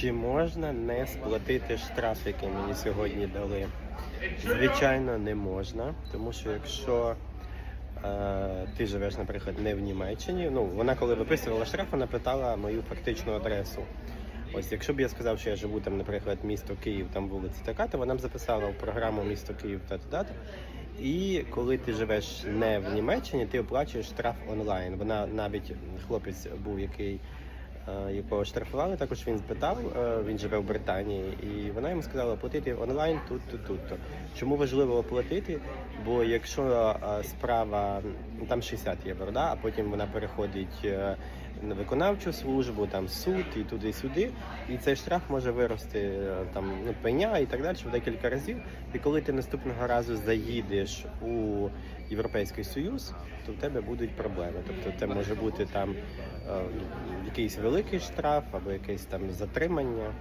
Чи можна не сплатити штраф, який мені сьогодні дали? Звичайно, не можна, тому що якщо е, ти живеш, наприклад, не в Німеччині, ну вона коли виписувала штраф, вона питала мою фактичну адресу. Ось, якщо б я сказав, що я живу там, наприклад, місто Київ, там вулиця така, то вона б записала в програму місто Київ та дата. І коли ти живеш не в Німеччині, ти оплачуєш штраф онлайн. Вона навіть хлопець був, який якого штрафували, також він спитав, е, він живе в Британії, і вона йому сказала платити онлайн тут, тут, тут. Чому важливо оплатити? Бо якщо е, справа там 60 євро, да, а потім вона переходить е, на виконавчу службу, там суд і туди-сюди, і цей штраф може вирости е, там ну, пеня і так далі в декілька разів. І коли ти наступного разу заїдеш у Європейський Союз, то в тебе будуть проблеми. Тобто це може бути там е, якийсь великий штраф або якесь там затримання.